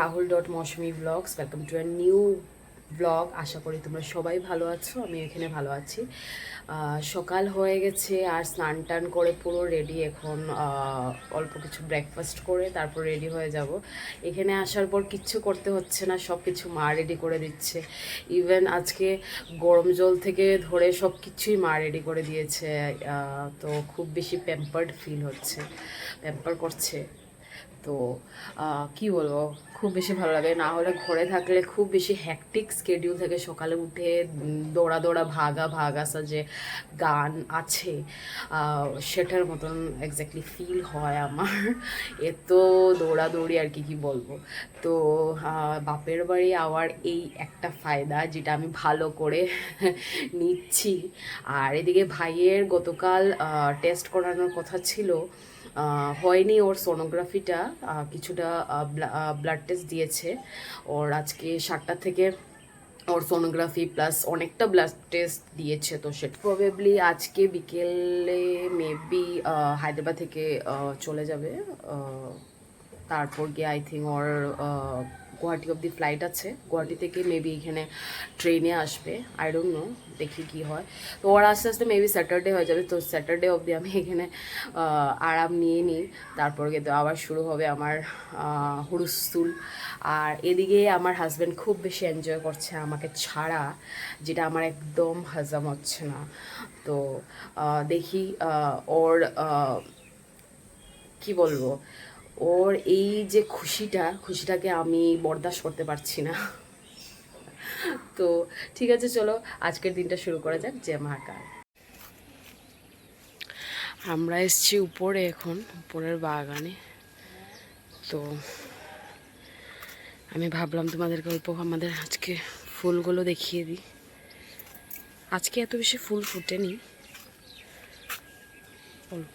Rahul dot Moushumi blogs welcome to a new blog আশা করি তোমরা সবাই ভালো আছো, আমি এখানে ভালো আছি। সকাল হয়ে গেছে, আর স্নান টান করে পুরো রেডি এখন অল্প কিছু ব্রেকফাস্ট করে তারপর রেডি হয়ে যাব। এখানে আসার পর কিচ্ছু করতে হচ্ছে না সব কিছু মা রেডি করে দিচ্ছে। ইভেন আজকে গরম জল থেকে ধরে সব কিছুই মা রেডি করে দিয়েছে। তো খুব বেশি প্যাম্পার্ড ফিল হচ্ছে প্যাম্পার করছে। তো কি বলব, খুব বেশি ভালো লাগে। না হলে ঘরে থাকলে খুব বেশি হ্যাকটিক স্কেডিউল থাকে সকালে উঠে দৌড়া দৌড়া, ভাগা ভাগা যে গান আছে। সেটার মতন এক্স্যাক্টলি ফিল হয় আমার। এত দৌড়াদৌড়ি আর কি কি বলব। তো বাপের বাড়ি আওয়ার এই একটা ফায়দা যেটা আমি ভালো করে নিচ্ছি। আর এদিকে ভাইয়ের গতকাল টেস্ট করানোর কথা ছিল। হয়নি ওর সোনোগ্রাফিটা কিছুটা ব্লাড টেস্ট দিয়েছে। ওর আজকে সাতটা থেকে ওর সোনোগ্রাফি প্লাস অনেকটা ব্লাড টেস্ট দিয়েছে, তো সেটা প্রবেবলি আজকে বিকেলে মেবি হায়দ্রাবাদ থেকে চলে যাবে। তারপর গিয়ে আই থিঙ্ক ওর গুয়াহাটি অব্দি ফ্লাইট আছে। গুয়াহাটি থেকে মেবি এখানে ট্রেনে আসবে। আই ডোন্ট নো দেখি কি হয়। তো ওর আস্তে আস্তে মেবি স্যাটারডে হয়ে যাবে। তো স্যাটারডে অবধি আমি এখানে আরাম নিয়ে নিই। তারপর কিন্তু আবার শুরু হবে আমার হুড়ুস্থুল আর এদিকে আমার হাজব্যান্ড খুব বেশি এনজয় করছে আমাকে ছাড়া, যেটা আমার একদম হাজাম হচ্ছে না। তো দেখি ওর কি বলব? ওর এই যে খুশিটা, খুশিটাকে আমি বরদাস্ত করতে পারছি না। তো ঠিক আছে, চলো আজকের দিনটা শুরু করা যাক, জয় মহাকাল। আমরা এসছি উপরে এখন, উপরের বাগানে। তো আমি ভাবলাম তোমাদেরকে অল্প আমাদের আজকে ফুলগুলো দেখিয়ে দিই। আজকে এত বেশি ফুল ফুটেনি। অল্প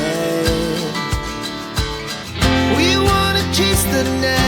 the next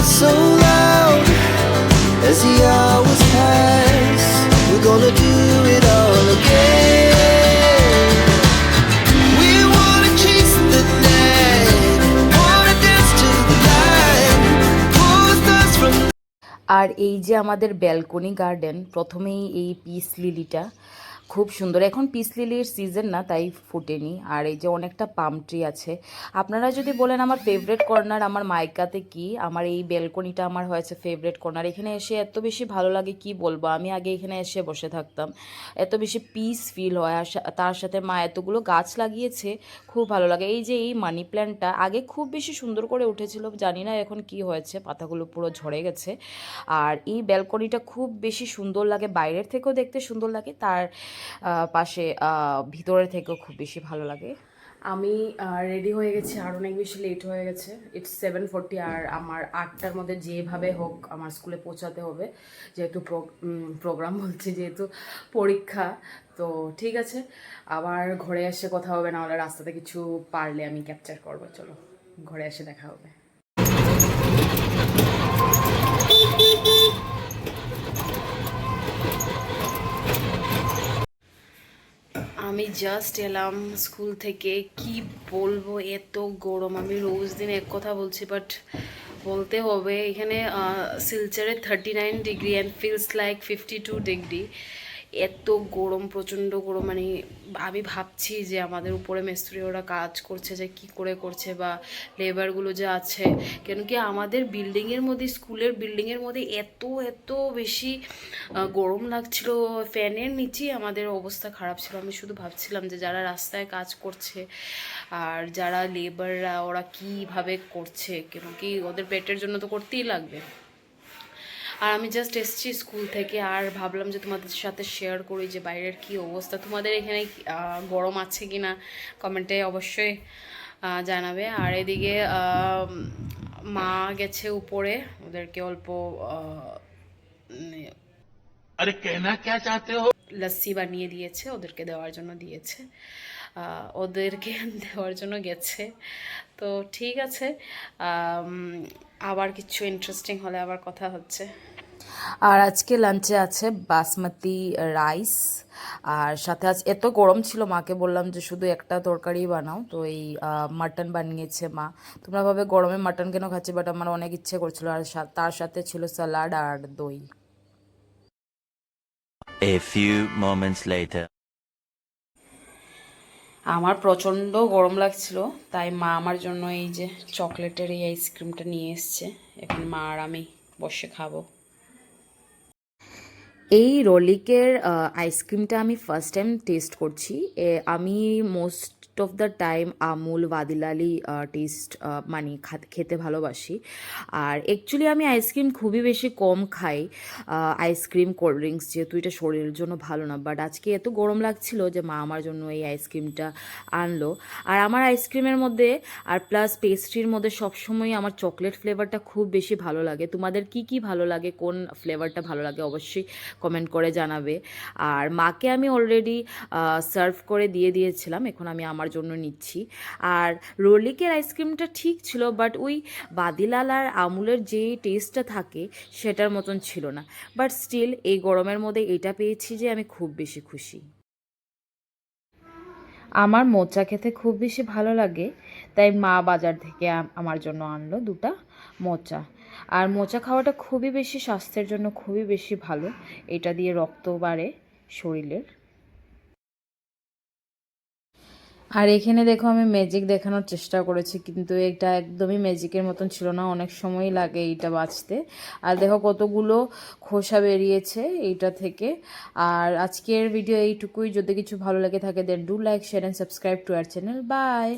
The so loud as the hours pass. We're gonna do it all again. We wanna chase the night, wanna dance to the light, pull stars from আর এই যে আমাদের ব্যালকনি গার্ডেন প্রথমেই এই পিস লিলিটা খুব সুন্দর। এখন piece লিলির season না, তাই ফুটেনি। আর এই যে অনেকটা পাম ট্রি আছে। আপনারা যদি বলেন আমার ফেভারেট কর্নার আমার মাইকাতে কি? আমার এই ব্যালকনিটা আমার হয়েছে ফেভারেট কর্নার এখানে এসে এত বেশি ভালো লাগে, কি বলব? আমি আগে এখানে এসে বসে থাকতাম। এত বেশি পিস ফিল হয়। আর তার সাথে মা এতগুলো গাছ লাগিয়েছে, খুব ভালো লাগে। এই যে এই মানি প্ল্যান্টটা আগে খুব বেশি সুন্দর করে উঠেছিল। জানি না এখন কি হয়েছে, পাতাগুলো পুরো ঝরে গেছে। আর এই ব্যালকনিটা খুব বেশি সুন্দর লাগে, বাইরের থেকেও দেখতে সুন্দর লাগে। তার পাশে আহ, ভিতরের থেকেও খুব বেশি ভালো লাগে। আমি রেডি হয়ে গেছি আর অনেক বেশি লেট হয়ে গেছে। ইটস সেভেন ফোরটি আর আমার আটটার মধ্যে যেভাবে হোক আমার স্কুলে পৌঁছাতে হবে। যেহেতু প্রোগ্রাম বলছি যেহেতু পরীক্ষা তো ঠিক আছে। আবার ঘরে এসে কথা হবে না হলে রাস্তাতে কিছু পারলে আমি ক্যাপচার করব। চলো ঘরে এসে দেখা হবে। আমি জাস্ট এলাম স্কুল থেকে। কি বলব, এত গরম। আমি রোজ দিন এক কথা বলছি বাট বলতে হবে, এখানে সিলচারে thirty nine degree and feels like fifty two degree এত গরম, প্রচণ্ড গরম মানে আমি ভাবছি যে আমাদের উপরে মিস্ত্রি ওরা কাজ করছে যে কি করে করছে বা লেবারগুলো যে আছে। কেন কি আমাদের বিল্ডিংয়ের মধ্যে, স্কুলের বিল্ডিংয়ের মধ্যে এত এত বেশি গরম লাগছিল। ফ্যানের নিচেই আমাদের অবস্থা খারাপ ছিল। আমি শুধু ভাবছিলাম যে যারা রাস্তায় কাজ করছে আর যারা লেবাররা ওরা কীভাবে করছে? কেন কি ওদের পেটের জন্য তো করতেই লাগবে। আর আমি জাস্ট এসেছি স্কুল থেকে আর ভাবলাম যে তোমাদের সাথে শেয়ার করি যে বাইরের কি অবস্থা। তোমাদের এখানে গরম আছে কি না কমেন্টে অবশ্যই জানাবে। আর এদিকে মা গেছে উপরে। ওদেরকে অল্প মানে লস্যি বানিয়ে দিয়েছে ওদেরকে দেওয়ার জন্য দিয়েছে। ওদেরকে দেওয়ার জন্য গেছে। তো ঠিক আছে। আবার কিছু ইন্টারেস্টিং হলে আবার কথা হচ্ছে। আর আজকে লাঞ্চে আছে বাসমতি রাইস আর সাথে আজ এত গরম ছিল মাকে বললাম যে শুধু একটা তরকারি বানাও। তো এই মাটন বানিয়েছে মা। তোমরা ভাবে গরমে মাটন কেন খাচ্ছি? বাট আমার অনেক ইচ্ছে করছিল আর তার সাথে ছিল স্যালাড আর দই। A few moments later. আমার প্রচণ্ড গরম লাগছিল তাই মা আমার জন্য এই যে চকলেটের এই আইসক্রিমটা নিয়ে এসছে। এখন মা আর আমি বসে খাব। এই রলিকের আইসক্রিমটা আমি ফার্স্ট টাইম টেস্ট করছি। আমি most of the time Amul ভাদিলালি taste মানে খেতে ভালোবাসি। আর অ্যাকচুয়ালি আমি আইসক্রিম খুবই বেশি কম খাই। আইসক্রিম কোল্ড ড্রিঙ্কস যেহেতু এটা শরীরের জন্য ভালো না। বাট আজকে এত গরম লাগছিল যে মা আমার জন্য এই আইসক্রিমটা আনলো। আর আমার আইসক্রিমের মধ্যে আর প্লাস পেস্ট্রির মধ্যে সবসময় আমার চকলেট ফ্লেভারটা খুব বেশি ভালো লাগে। তোমাদের কি কি ভালো লাগে? কোন ফ্লেভারটা ভালো লাগে? অবশ্যই কমেন্ট করে জানাবে। আর মাকে আমি অলরেডি সার্ভ করে দিয়ে দিয়েছিলাম। এখন আমি আমার জন্য নিচ্ছি। আর রোলিকের আইসক্রিমটা ঠিক ছিল বাট ওই বাদিলাল আর আমুলের যে টেস্টটা থাকে, সেটার মতন ছিল না। বাট স্টিল এই গরমের মধ্যে এটা পেয়েছি যে আমি খুব বেশি খুশি। আমার মোচা খেতে খুব বেশি ভালো লাগে, তাই মা বাজার থেকে আমার জন্য আনলো দুটা মোচা। আর মোচা খাওয়াটা খুবই বেশি স্বাস্থ্যের জন্য খুবই বেশি ভালো, এটা দিয়ে রক্ত বাড়ে শরীরের। আর এখানে দেখো আমি ম্যাজিক দেখানোর চেষ্টা করেছি, কিন্তু এটা একদমই ম্যাজিকের মতন ছিল না, অনেক সময় লাগে এইটা বাঁচতে। আর দেখো কতগুলো খোসা বেরিয়েছে এইটা থেকে। আর আজকের ভিডিও এইটুকুই, যদি কিছু ভালো লাগে থাকে then do like share and subscribe to our channel bye